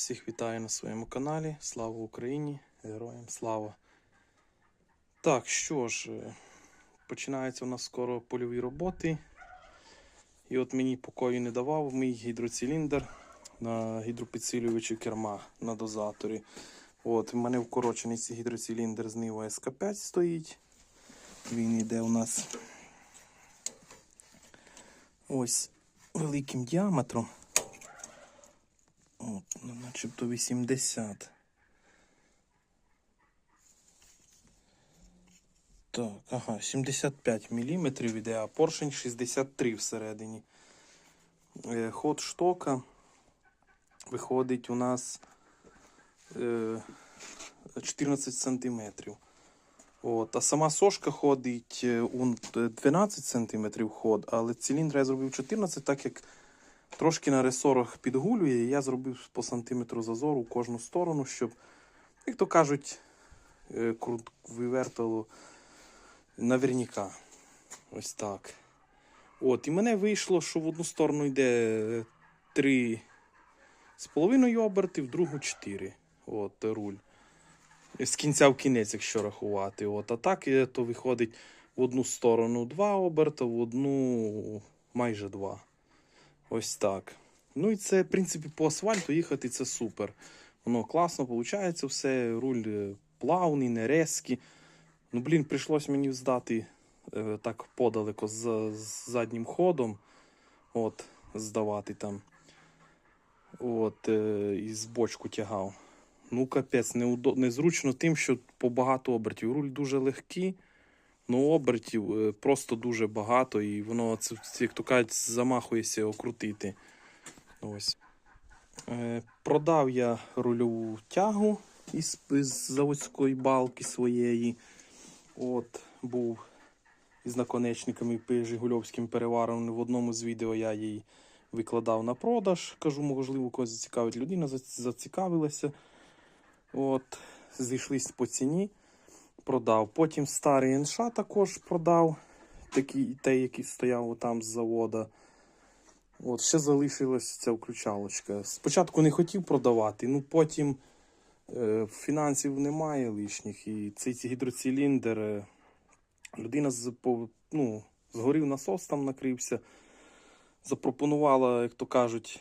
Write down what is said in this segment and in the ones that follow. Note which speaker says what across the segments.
Speaker 1: Всіх вітаю на своєму каналі. Слава Україні! Героям слава! Так, що ж, е, починаються у нас скоро польові роботи. І от мені покою не давав мій гідроциліндр на гідропідсилювачі керма на дозаторі. От, в мене вкорочений цей гідроциліндр з Nivo СК5 стоїть. Він йде у нас ось великим діаметром. Ну, начебто 80. Так, ага, 75 мм іде, а поршень 63 всередині. Е, Ход штока виходить у нас е, 14 см. От, а сама сошка ходить е, у 12 см ход, але циліндр я зробив 14, так як трошки на ресорах підгулює, і я зробив по сантиметру зазору в кожну сторону, щоб, як то кажуть, е, вивертало наверняка. Ось так. От, і мене вийшло, що в одну сторону йде 3 з половиною оберти, в другу 4. От, руль. З кінця в кінець, якщо рахувати. От, а так е, то виходить в одну сторону 2 оберта, в одну майже 2. Ось так. Ну і це, в принципі, по асфальту їхати це супер. Воно класно виходить все, руль е, плавний, не резкий. Ну, блін, прийшлось мені здати е, так подалеко з, з заднім ходом. От, здавати там. От, е, і з бочку тягав. Ну, капець, неудо... незручно тим, що побагато обертів. Руль дуже легкий, ну обертів е, просто дуже багато, і воно, як то кажуть, замахується окрутити. Ось. Е, продав я рульову тягу із, із заводської балки своєї. От, був із наконечниками пи- Жигульовським переваром. В одному з відео я її викладав на продаж. Кажу, можливо, когось зацікавить людина, зацікавилася. От, зійшлись по ціні, продав. Потім старий НШ також продав, такий, той, який стояв там з завода. От, ще залишилась ця включалочка. Спочатку не хотів продавати, ну потім е, фінансів немає лишніх. І цей гідроциліндр, е, людина з, ну, згорів насос там накрився, запропонувала, як то кажуть,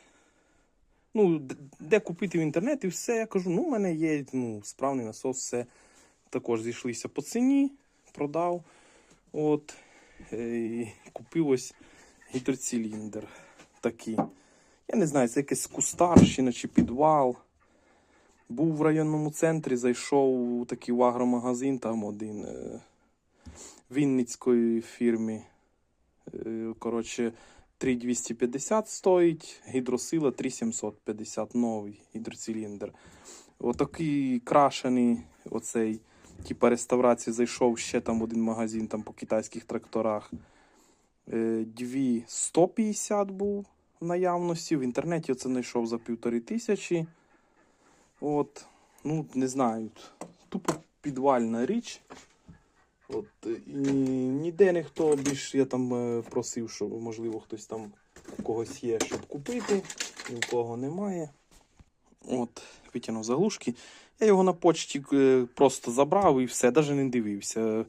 Speaker 1: ну, де купити в інтернеті, все. Я кажу, ну, у мене є ну, справний насос, все. Також зійшлися по ціні, продав. От, е, і купив ось гідроциліндр такий. Я не знаю, це якась кустарщина чи підвал. Був в районному центрі, зайшов у такий в агромагазин, там один е, Вінницької фірми. Е, коротше, 3250 стоїть, гідросила 3750 новий гідроциліндр. Отакий крашений оцей, типа реставрації зайшов ще там в один магазин там по китайських тракторах. Е, Дві 150 був в наявності. В інтернеті це знайшов за півтори тисячі. От, ну, не знаю, тупо підвальна річ. От, е, і ніде ніхто більш я там е, просив, що можливо хтось там у когось є, щоб купити, ні у кого немає. От, витягнув заглушки. Я його на почті е, просто забрав і все, навіть не дивився.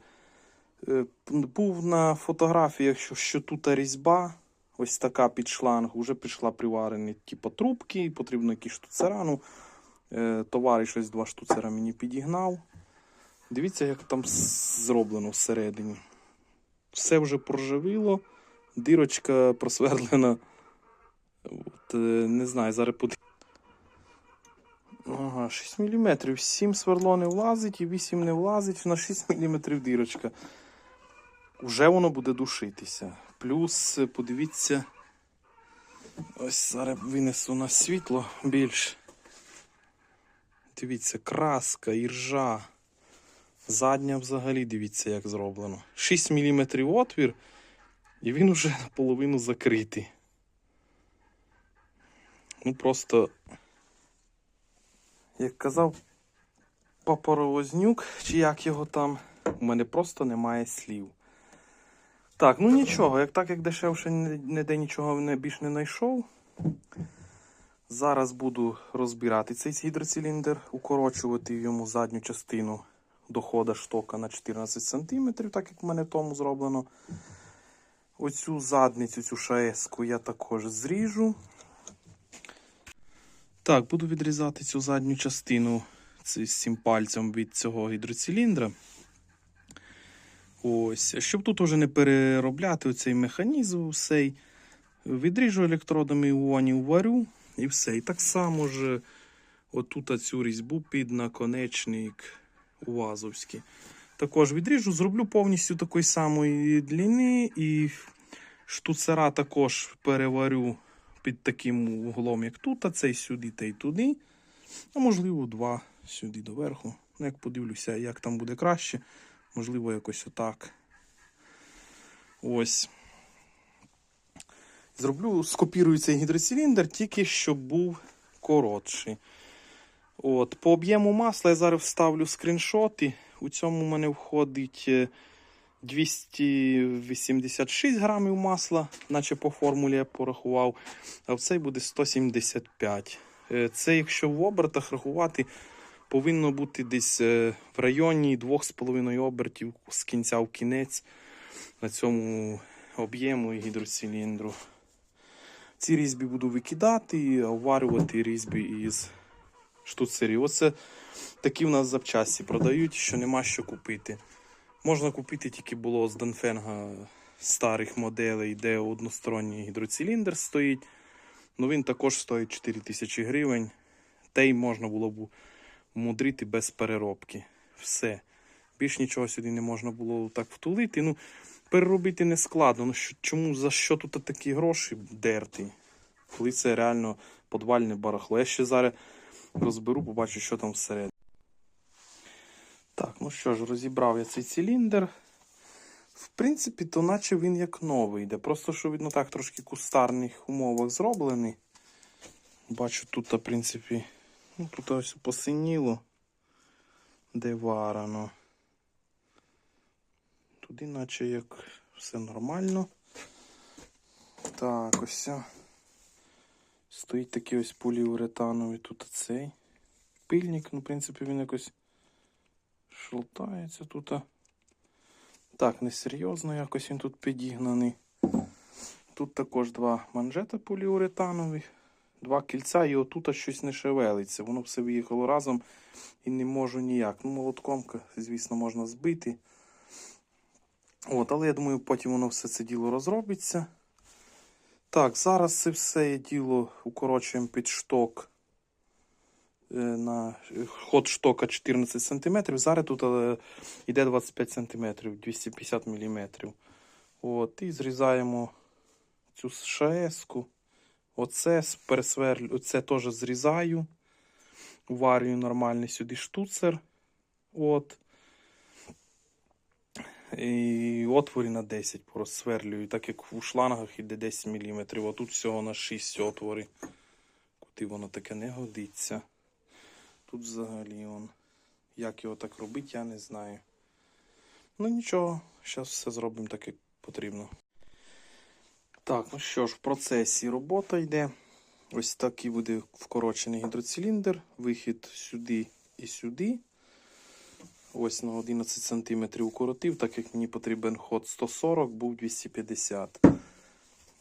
Speaker 1: Е, Був на фотографіях, що, що тут різьба, ось така під шланг, вже прийшла приварені, типу, трубки, потрібно якісь штуцера. Ну, е, товариш ось два штуцера мені підігнав. Дивіться, як там зроблено всередині. Все вже проживило, дирочка просвердлена. От, не знаю, зараз. Ага, 6 мм. 7 сверло не влазить і 8 не влазить, на 6 мм дирочка. Уже воно буде душитися. Плюс, подивіться, ось зараз винесу на світло більш. Дивіться, краска, іржа. Задня взагалі дивіться, як зроблено. 6 мм отвір, і він уже наполовину закритий. Ну просто, як казав Папоровознюк, чи як його там, у мене просто немає слів. Так, ну нічого, як так як дешевше ніде нічого не, більш не знайшов. Зараз буду розбирати цей гідроциліндр, укорочувати йому задню частину дохода штока на 14 см, так як в мене тому зроблено. Оцю задницю, цю шаеску я також зріжу. Так, буду відрізати цю задню частину з цим пальцем від цього гідроциліндра. Ось, щоб тут уже не переробляти оцей механізм, цей, відріжу електродами іонів, варю і все. І так само ж отут цю різьбу під наконечник УАЗовський. Також відріжу, зроблю повністю такої самої длини і штуцера також переварю під таким углом, як тут, а цей сюди та й туди. А можливо, два сюди доверху. Ну, як подивлюся, як там буде краще. Можливо, якось отак. Ось. Зроблю, скопірую цей гідроциліндр, тільки щоб був коротший. От, по об'єму масла я зараз вставлю скріншоти. У цьому в мене входить е, 286 грамів масла, наче по формулі я порахував, а цей буде 175. Е, Це, якщо в обертах рахувати, повинно бути десь е, в районі 2,5 обертів з кінця в кінець на цьому об'єму і гідроциліндру. Ці різьбі буду викидати, а варювати різьбі із штуцерів. Оце такі в нас запчасті продають, що нема що купити. Можна купити тільки було з Данфенга старих моделей, де односторонній гідроциліндр стоїть. Ну він також стоїть 4 тисячі гривень. Та й можна було б мудрити без переробки. Все. Більш нічого сюди не можна було так втулити. Ну, переробити не складно. Ну, що, чому за що тут такі гроші дерти? Коли це реально подвальне барахло. Я ще зараз розберу, побачу, що там всередині. Ну що ж, розібрав я цей циліндр. В принципі, то наче він як новий йде. Просто що він ну, так трошки кустарних умовах зроблений. Бачу, тут, в принципі, ну, тут ось посиніло, де варено. Туди, наче як все нормально. Так, ось. Стоїть такий ось поліуретановий тут цей пильник. Ну, в принципі, він якось шолтається тут. Так, несерйозно якось він тут підігнаний. Тут також два манжета поліуретанових, два кільця, і отут щось не шевелиться. Воно все виїхало разом і не можу ніяк. Ну, молотком, звісно, можна збити. От, але я думаю, потім воно все це діло розробиться. Так, зараз це все діло укорочуємо під шток на е, ход штока 14 см. Зараз тут е, йде 25 см, 250 мм. От, і зрізаємо цю шаеску. Оце пересверлю, оце теж зрізаю. Варюю нормальний сюди штуцер. От. І отворі на 10 порозсверлюю, так як у шлангах іде 10 мм. Отут всього на 6 отвори. Куди воно таке не годиться. Тут взагалі он. Як його так робити, я не знаю. Ну нічого, зараз все зробимо так, як потрібно. Так, ну що ж, в процесі робота йде. Ось такий буде вкорочений гідроциліндр. Вихід сюди і сюди. Ось на 11 см укоротив, так як мені потрібен ход 140, був 250.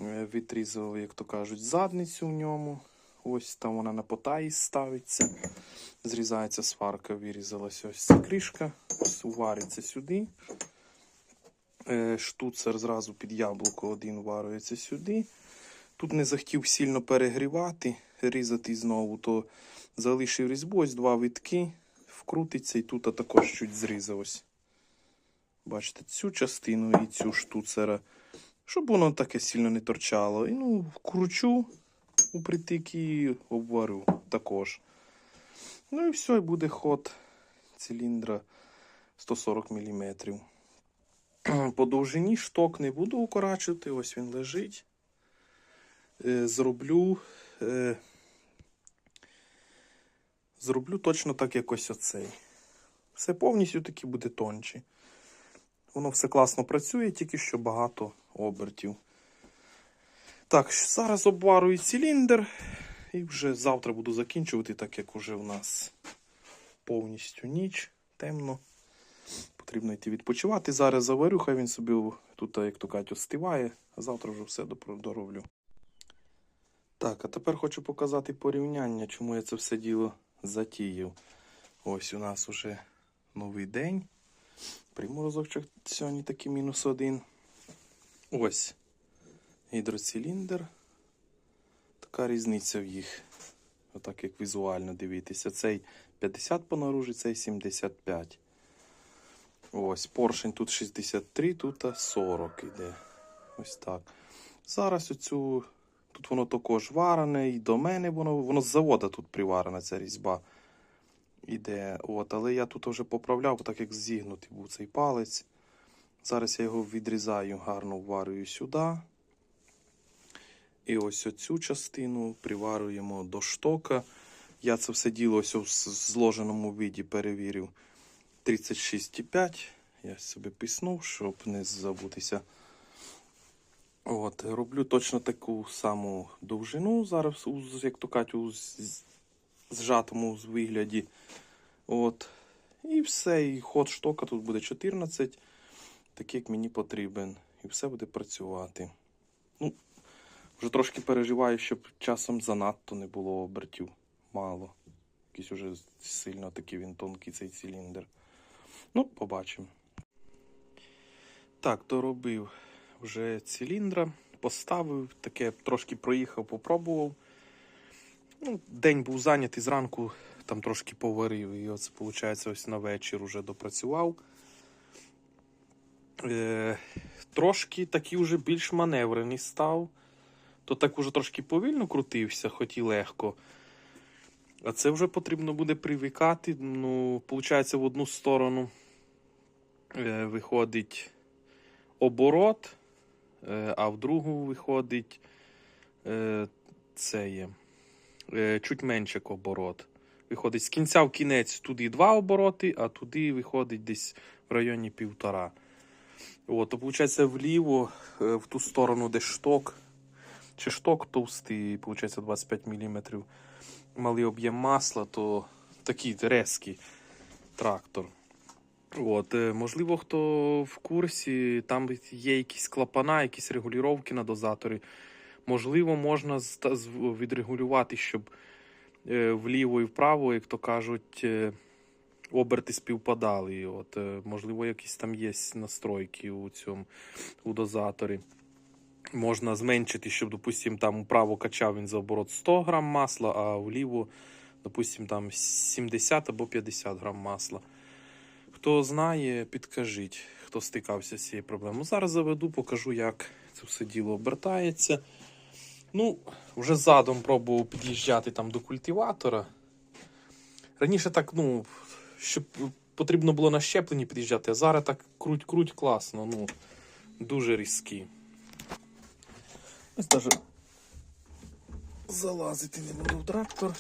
Speaker 1: Е, Відрізав, як то кажуть, задницю в ньому. Ось там вона на потаї ставиться. Зрізається сварка, вирізалася ось ця кришка. Вариться сюди. Е, Штуцер зразу під яблуко один варюється сюди. Тут не захотів сильно перегрівати, різати знову, то залишив різьбу, ось два витки, вкрутиться і тут також чуть зрізав ось. Бачите, цю частину і цю штуцера, щоб воно таке сильно не торчало. І ну, вкручу у притик і обварю також. Ну і все, і буде ход циліндра 140 мм. По довжині шток не буду укорачувати, ось він лежить. Е, Зроблю. е, Зроблю точно так, як ось оцей. Все повністю таки буде тонче. Воно все класно працює, тільки що багато обертів. Так, зараз обварую циліндр і вже завтра буду закінчувати, так як уже в нас повністю ніч, темно. Потрібно йти відпочивати. Зараз заварю, хай він собі тут, як то кажуть, остиває, а завтра вже все дороблю. Так, а тепер хочу показати порівняння, чому я це все діло затіяв. Ось у нас уже новий день. Приморозочок сьогодні такий мінус один. Ось гідроциліндр. Така різниця в їх. Отак як візуально дивитися. Цей 50 по цей 75. Ось, поршень тут 63, тут 40 іде. Ось так. Зараз оцю, тут воно також варене, і до мене воно, воно з завода тут приварена ця різьба іде. От, але я тут вже поправляв, так як зігнутий був цей палець. Зараз я його відрізаю, гарно вварюю сюди. І ось оцю частину приварюємо до штока. Я це все діло ось у зложеному віді перевірив 36,5. Я собі писнув, щоб не забутися. От, роблю точно таку саму довжину зараз, як то кажуть, у зжатому вигляді. От. І все, і ход штока тут буде 14, такий, як мені потрібен. І все буде працювати. Ну, вже трошки переживаю, щоб часом занадто не було обертів. Мало. Якийсь уже сильно такий він тонкий цей циліндр. Ну, побачимо. Так, доробив вже циліндра, поставив, таке трошки проїхав, попробував. Ну, день був зайнятий зранку, там трошки поварив. І оце, виходить, ось на вечір уже допрацював. Е, трошки такий вже більш маневрений став. То так уже трошки повільно крутився, хоч і легко. А це вже потрібно буде привикати. Ну, виходить, в одну сторону е, виходить оборот, е, а в другу виходить е, це є чуть менше оборот. Виходить з кінця в кінець туди два обороти, а туди виходить десь в районі півтора. От, то виходить вліво, в ту сторону, де шток. Чи шток товстий, виходить 25 мм. Малий об'єм масла, то такий резкий трактор. От, е, можливо, хто в курсі, там є якісь клапана, якісь регулювання на дозаторі. Можливо, можна відрегулювати, щоб е, вліво і вправо, як то кажуть, е, оберти співпадали. От, можливо, якісь там є настройки у цьому у дозаторі. Можна зменшити, щоб, допустим, там вправо качав він за оборот 100 грам масла, а вліво, допустим, там 70 або 50 грам масла. Хто знає, підкажіть, хто стикався з цією проблемою. Зараз заведу, покажу, як це все діло обертається. Ну, вже задом пробував під'їжджати там до культиватора. Раніше так, ну, щоб потрібно було на щепленні під'їжджати, а зараз так круть-круть класно, ну, дуже різкі. Ось даже залазити не буду в трактор.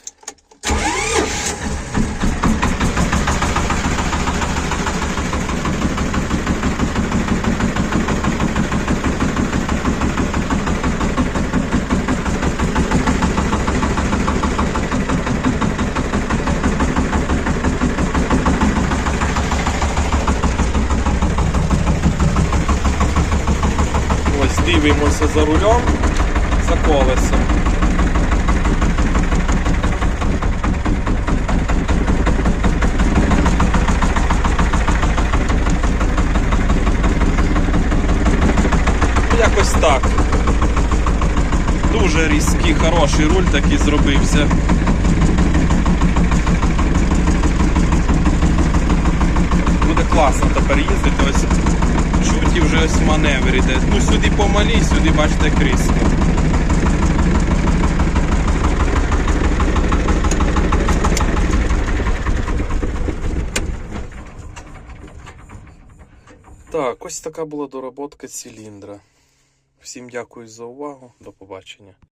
Speaker 1: Ось дивимося за рулем, за колесом. Якось так. Дуже різкий, хороший руль такий зробився. Буде класно тепер їздити. Ось чуті вже ось маневр іде. Ну сюди помалі, сюди бачите крісло. Так, ось така була доработка циліндра. Всім дякую за увагу. До побачення.